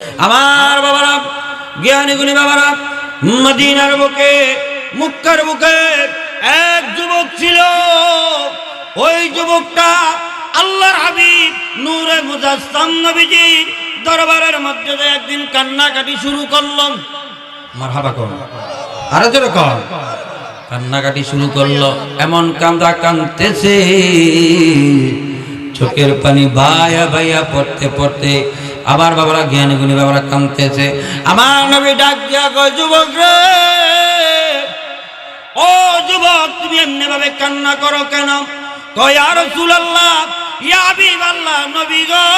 আমার বাবারা জ্ঞানী গুণী বাবারা, মদিনার বুকে, মুক্কার বুকে এক যুবক ছিল। ওই যুবকটা আল্লাহর হাবিব, নূরে মুজাসসাম নবীজির দরবারের মধ্যে একদিন কান্নাকাটি শুরু করলাম। মারহাবা কর। আরও জোরে কর। কান্নাকাটি শুরু করল, এমন কান্দা কান্দতেছে চোখের পানি ভাইয়া ভাইয়া পড়তে পড়তে আবার বাবারা জ্ঞানী গুণী বাবারা কান্দতেছে আমার নবী ডাক দিয়া কয়, যুবক রে, ও যুবক, তুমি এমনি ভাবে কান্না করো কেন? কয় আর রাসূলুল্লাহ, ইয়া হাবিবাল্লাহ, নবী গো,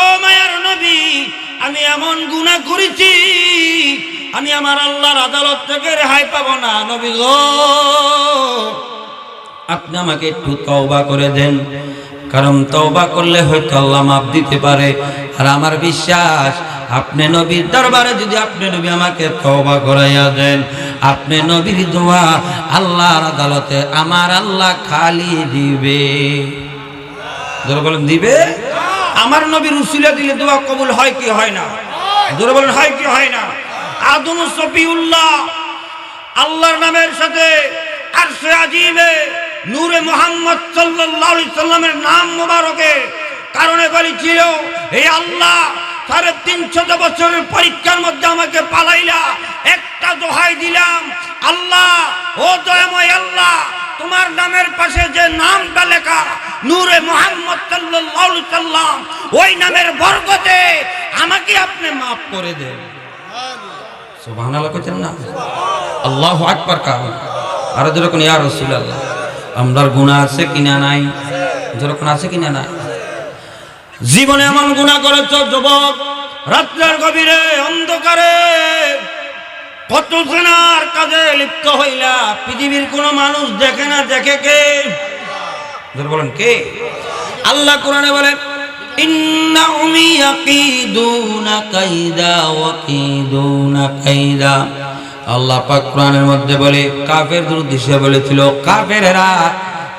ও মায়ার নবী, আমি এমন গুনাহ করেছি, আমি আমার আল্লাহর আদালত থেকে রেহাই পাবো না, নবী গো। আপনি আমাকে একটু তওবা করে দেন। কারণ তওবা করলে হয়তো আল্লাহ মাফ দিতে পারে। আর আমার বিশ্বাস, আপনি নবীর দরবারে যদি আপনি নবী আমাকে তওবা করাইয়া দেন, আপনি নবীর দোয়া আল্লাহর আদালতে আমার আল্লাহ খালি দিবে। জোরে বলেন, দিবে? আমার নবীর উসিলা দিলে দোয়া কবুল হয় কি হয় না? জোরে বলেন, হয় কি হয় না? আদম সফিউল্লাহ, আল্লাহর নামের সাথে আর আরশে আজিমে নূরে মোহাম্মদ সাল্লামের নাম মোবারকে কারণে বলেছিল, হে আল্লাহ, সাড়ে তিনশত বছরের পরীক্ষার মধ্যে আমাকে পালাইলা, একটা দোহাই দিলাম। আল্লাহ, ও দয়াময় আল্লাহ, তোমার নামের পাশে যে নামটা লেখা, নূরে মোহাম্মদ সাল্লাম, ওই নামের বরকতে আমাকে আপনি মাফ করে দেন। সুবহানাল্লাহ কইতেন না? আল্লাহু আর যেরকম আমরার গুণা আছে কিনা নাই? যেরকম আছে কিনা নাই? জীবনে এমন গুনাহ করেছ, যুবক, রাত্রের গভীরে অন্ধকারে কত জনার কাজে লিপ্ত হইলা, পৃথিবীর কোন মানুষ দেখে না, দেখে কে? বলেন, কে? আল্লাহ কোরআনে বলে ইয়াকিদুনা কাইদা, ওয়া কিদুনা কাইদা। আল্লাহ পাক কোরআনের মধ্যে বলে, কাফের উদ্দেশ্যে বলেছিল, কাফেরেরা,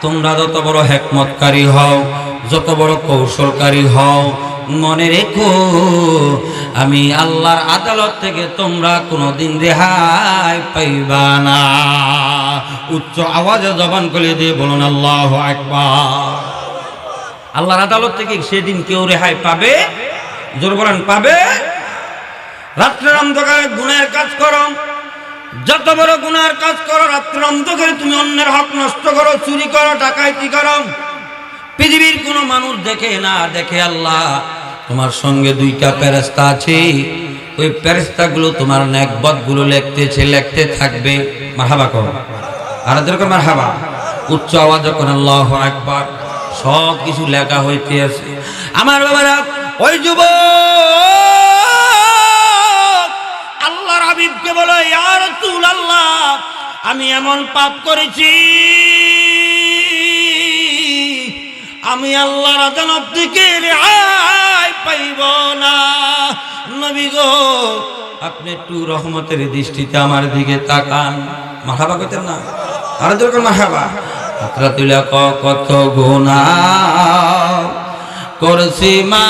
তোমরা যত বড় হেকমতকারী হও, যত বড় কৌশলকারী হও, মনে রেখো, আমি আল্লাহর আদালত থেকে তোমরা কোনোদিন রেহাই পাইবা না। উচ্চ আওয়াজে জবান করে দিয়ে বলুন, আল্লাহ আকবার। আল্লাহর আদালত থেকে সেদিন কেউ রেহাই পাবে? জোর বলেন, পাবে? রাত্রের অন্ধকারে গুণের কাজ করো। যত বড় গুনার কাজ করো, রাত্রের অন্ধকারে তুমি অন্যের হক নষ্ট করো, চুরি করো, ডাকাইতি করো। পৃথিবীর কোনো মানুষ দেখে না, দেখে আল্লাহ। তোমার সঙ্গে দুইটা প্যারেস্তা আছে। ওই প্যারেস্তাগুলো তোমার ন্যাকবতগুলো লিখতেছে, লিখতে থাকবে। মারহাবা করো। আর যেরকম মারহাবা? উচ্চ আওয়াজ যখন আল্লাহ একবার সব কিছু লেখা হইতে আছে আমার বাবারা, ওই যুব আমি এমন পাপ করেছি, আমি আল্লাহর আদালত থেকে রেহাই পাইব না। নবী গো, আপনি একটু রহমতের দৃষ্টিতে আমার দিকে তাকান। মাহাবা করতেন না? আর যেরকম মাহাবা হাতরা তুলা কত গুণা করছি মা।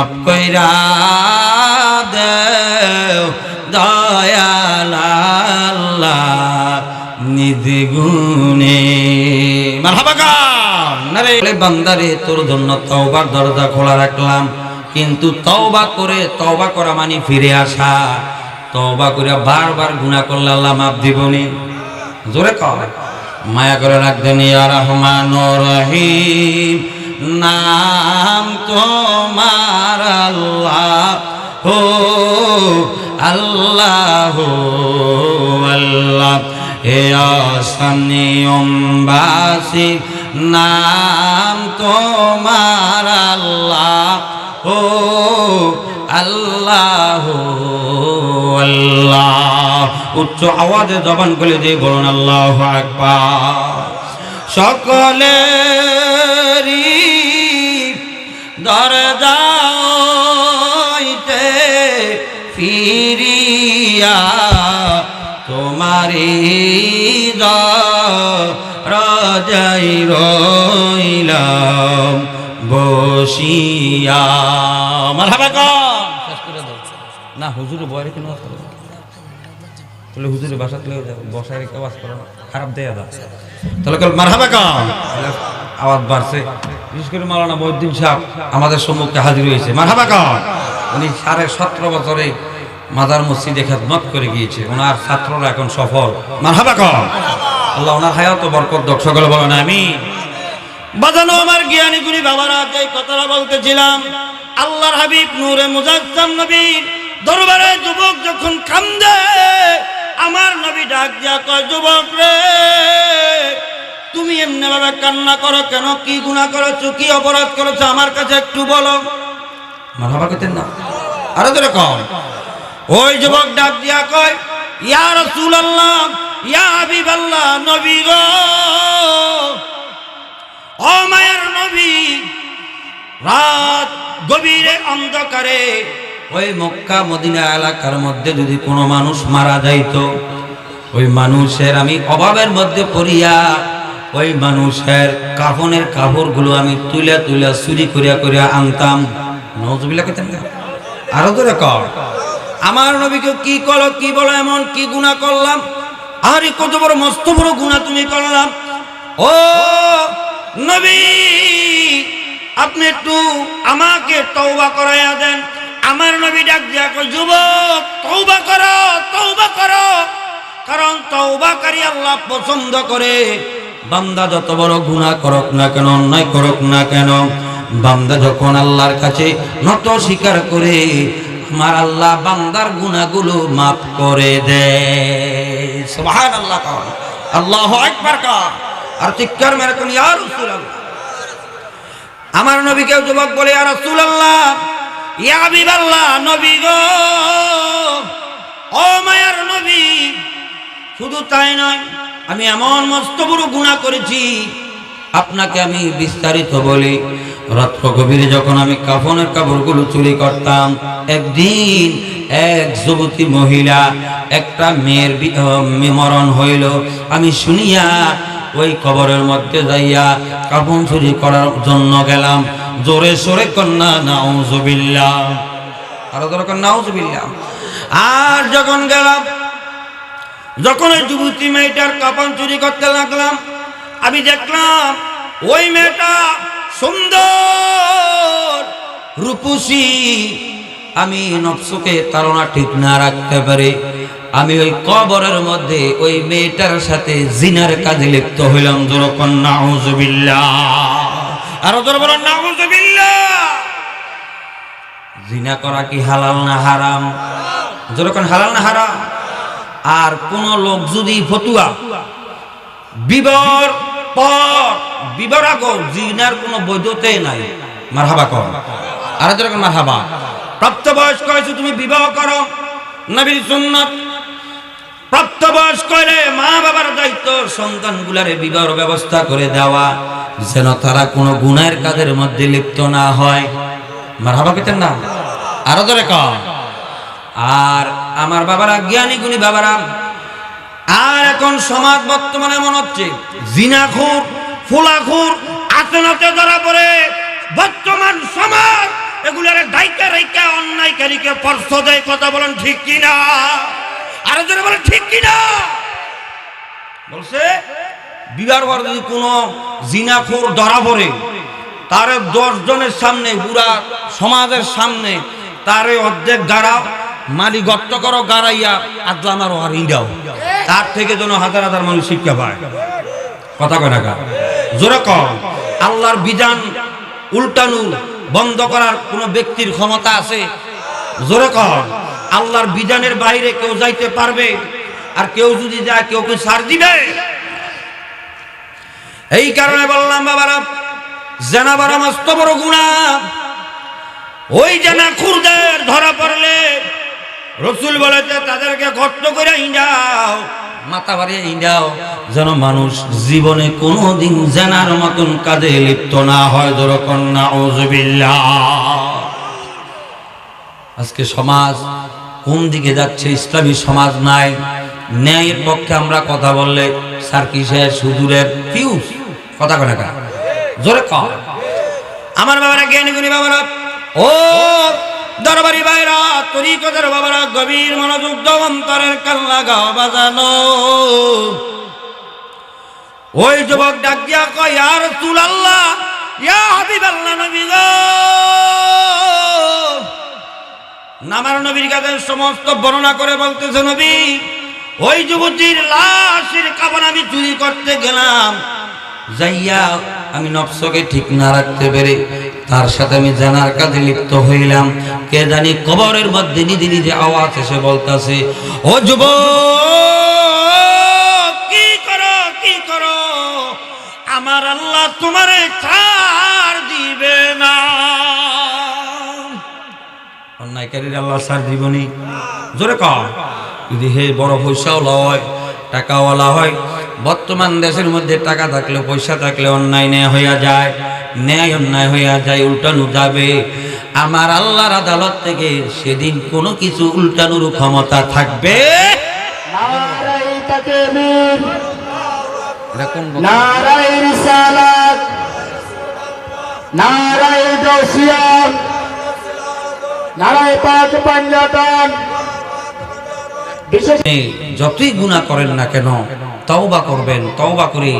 মাপ কইরা দেও দয়াল আল্লাহ নিধি গুণে। বান্দারে, তোর জন্য তওবার দরজা খোলা রাখলাম, কিন্তু তওবা করে, তওবা করা মানে ফিরে আসা। তওবা করে বারবার গুনাহ করলে আল্লাহ মাফ দিবনি জোরে কর মায়া করে রাখবেন, ইয়া রহমান রহিম। নাম তোমার আল্লাহ হো আল্লাহ আল্লাহ। হে অসনিয়মবাসী নাম তোমার আল্লাহ, ও আল্লাহ আল্লাহ। উচ্চ আওয়াজে জবান করে দিয়ে বলুন, আল্লাহ আকবার। সকলেরই দরজাইতে ফিরিয়া তোমারি দরওয়াজাই রইলাম, বসিয়া। মারহাবা দাও। না হুজুরে বয়রে কেন তাহলে হুজুরে বাসা তুলে বসায় রেখে আওয়াজ করো খারাপ দেয়া দাও। তাহলে মারহাবা কর। আওয়াজ বাড়ছে। বিশেষ করে মাওলানা মহিউদ্দিন সাহেব আমাদের সম্মুখে হাজির হয়েছে। মারহাবা উনি সাড়ে সতেরো বছরে মাদার মসজিদে খেদমত করে গিয়েছে। ওনার ছাত্ররা এখন সফল। মারহাবা আল্লাহ ওনার হায়াত বরকত দক্ষ সকলে বলেন আমি বাজানো আমার জ্ঞানী গুণী বাবারা, যে কথাটা বলতেছিলাম, আল্লাহর হাবিব নূরে মুজাজ্জাম নবীর দরবারে যুবক যখন কান্দে, আমার নবী ডাক দিয়া কয়, যুবক রে। তুমি এমনি ভাবে কান্না করো কেন? কি গুনাহ করেছ? কি অপরাধ করেছ? আমার কাছে একটু বলো। মারহাবা করতেন না। আরও ধরে কম ওই যুবক ডাক দিয়া কয় ইয়া রাসূলুল্লাহ ইয়া হাবিবাল্লাহ নবী গো। ও মায়ের নবী রাত গভীরে অন্ধকারে ওই মক্কা মদিনা এলাকার মধ্যে যদি কোনো মানুষ মারা যাইতো ওই মানুষের আমি অভাবের মধ্যে পড়িয়া ওই মানুষের কাফনের কাপড়গুলো আমি তুলে তুলে চুরি করিয়া করিয়া আনতাম। আরও ধরে কর আমার নবীকে কি করো কি বলো, এমন কি গুনাহ করলাম? আরে কত বড় মস্ত বড় গুনাহ তুমি করলাম। ও নবী, আপনি একটু আমাকে তওবা করাইয়া দেন। আমার নবী ডাক দিয়া কই যুবক, তওবা করো তওবা করো। কারণ তওবাকারী আল্লাহ পছন্দ করে। বান্দা যত বড় গুনাহ করক না কেন, অন্যায় করুক না কেন, বান্দা যখন আল্লাহর কাছে নত স্বীকার করে, আমার আল্লাহ বান্দার গুনাহগুলো মাফ করে দেয়। আল্লাহু আকবার কর। আর চিৎকার মেরে কোন ইয়া রাসূলুল্লাহ। আমার নবীকে যুবক বলে, ইয়া রাসূলুল্লাহ। ইয়া হাবিবাল্লাহ, নবী গো। ও মায়ার নবী, শুধু তাই নয় আমি এমন মস্ত বড় গুণা করেছি, আপনাকে আমি বিস্তারিত বলি। রাত্র গভীরে যখন আমি কাফনের কাপড়গুলো চুরি করতাম, একদিন এক যুবতী মহিলা একটা মেয়ের মরণ হইল। আমি শুনিয়া ওই কবরের মধ্যে যাইয়া কাফন চুরি করার জন্য গেলাম। জোরে সোরে কন্যা, নাউজুবিল্লাহ। আরও দরকার নাউজুবিল্লাহ। আর যখন গেলাম যখন ওই যুবতী মেয়েটার কাপন চুরি করতে লাগলাম, আমি দেখলাম ওই মেয়েটা সুন্দর, রূপসী। আমি নফসুকে তারা ঠিক না রাখতে পারি। আমি ওই কবরের মধ্যে ওই মেয়েটার সাথে জিনার কাজে লিপ্ত হইলাম। যখন নাউজুবিল্লাহ। আরও জোর বলেন, নাউজুবিল্লাহ। জিনা করা কি হালাল না হারাম? যেরকম হালাল না হারাম? আর কোন লোক যদি ফতুয়া, বিবর পর, বিবর আগো জিনার কোনো বৈধতাই নাই। মারহাবা কর। আর যেরকম মারহাবা। প্রাপ্ত বয়স্ক হয়েছে, তুমি বিবাহ করো। নবীর সুন্নত। প্রাপ্ত বয়স্ক হলে মা বাবার দায়িত্ব, সন্তানগুলারে বিবাহ ব্যবস্থা করে দেওয়া, যেন তারা কোনো গুণের কাজের মধ্যে লিপ্ত না হয়। মারহাবা পেতেন না? আরও ধরে কর। আর আমার বাবারা জ্ঞানী গুণী বাবারা, আর এখন সমাজ বর্তমানে মনে হচ্ছে, জিনাখুর, ফুলাখুর আতনাতে ধরা পড়ে। বর্তমান সমাজ এগুলার দায়িকা রাইকা অন্যায়কারীকে স্পর্শ দেয় কথা ঠিক বলেন, ঠিক বলছে যদি কোনো ধরা পড়ে, তার দশ জনের সামনে, পুরা সমাজের সামনে, তারে অর্ধেক গাড়াও মালি গর্ত করো, গাড়াইয়া আদলা মারো আর ইন্ডাও তার থেকে যেন হাজার হাজার মানুষ শিক্ষা পায়। কথা কয় না জোরে কম আল্লাহর বিধান উল্টানু, বন্ধ করার কোন ব্যক্তির ক্ষমতা আছে? জোরে কম আল্লাহর বিধানের বাইরে কেউ যাইতে পারবে? আর কেউ যদি যায়, কেউ কি সার দিবে? এই কারণে বললাম, বাবারা, জেনা বারা মস্ত বড় গুণা। ওই জেনা খুরদের ধরা পড়লে রসুল বলেছে, তাদেরকে গর্ত করে ইন্ডাও মাথা বাড়িয়ে যেন মানুষ জীবনে মতন কাজে লিপ্ত না হয়। যেরকম না আজকে সমাজ কোন দিকে যাচ্ছে, ইসলামী সমাজ নাই। ন্যায়ের পক্ষে আমরা কথা বললে সার্কিসের সুদূরের ফিউজ। কথা কথা জোরে ক আমার বাবারা জ্ঞানী গুণী বাবারা, ও দরবারি ভাইরা তরিকদের বাবারা গভীর মনোযোগ অন্তরের কাল্লা গাও বাজানো। ওই যুবক ডাক দিয়া কয় আর তুল আল্লাহ ইয়া হাবিব আল্লাহ নবী গো। নামার নবীর কাছে সমস্ত বর্ণনা করে বলতেছে, নবী, ওই যুবতীর লাশের কাপড় আমি চুরি করতে গেলাম। যাইয়া আমি নফসকে ঠিক না রাখতে পেরে তার সাথে আমি জানার কাজে লিপ্ত হইলাম। কে জানি কবরের মধ্যে নিজে নিজে আওয়াজ এসে বলতাছে, ও যুব কি করো কি করো? আমার আল্লাহ তোমারে ছাড় দিবে না। অন্যায়কারীর আল্লাহ ছাড় দিবনি জোরে কর যদি হে বড় পয়সাওয়ালা হয়, টাকাওয়ালা হয় বর্তমান দেশের মধ্যে টাকা থাকলে পয়সা থাকলে অন্যায় ন্যায় হইয়া যায় ন্যায় অন্যায় হইয়া যায় উল্টানো যাবে। আমার আল্লাহর আদালত থেকে সেদিন কোনো কিছু উল্টানোর ক্ষমতা থাকবে? এটা যতই গুণা করেন না কেন, তওবা করবেন, তওবা করে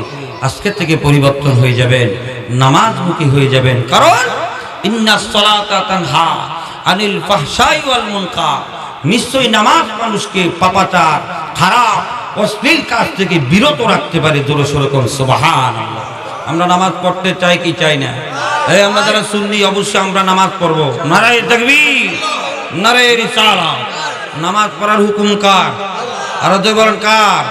আজকে থেকে পরিবর্তন হয়ে যাবেন, নামাজমুখী হয়ে যাবেন। কারণ আনিল নিশ্চয়ই নামাজ মানুষকে পাপাচার, খারাপ অশ্লীল কাজ থেকে বিরত রাখতে পারে জোরে সোরে কোন সুবহান আমরা নামাজ পড়তে চাই কি চাই না? এই আমরা যারা সুন্নি, অবশ্যই আমরা নামাজ পড়ব। নারায় তাকবীর, নারায় রিসালাত। নামাজ পড়ার হুকুম কার? আর বলেন কার?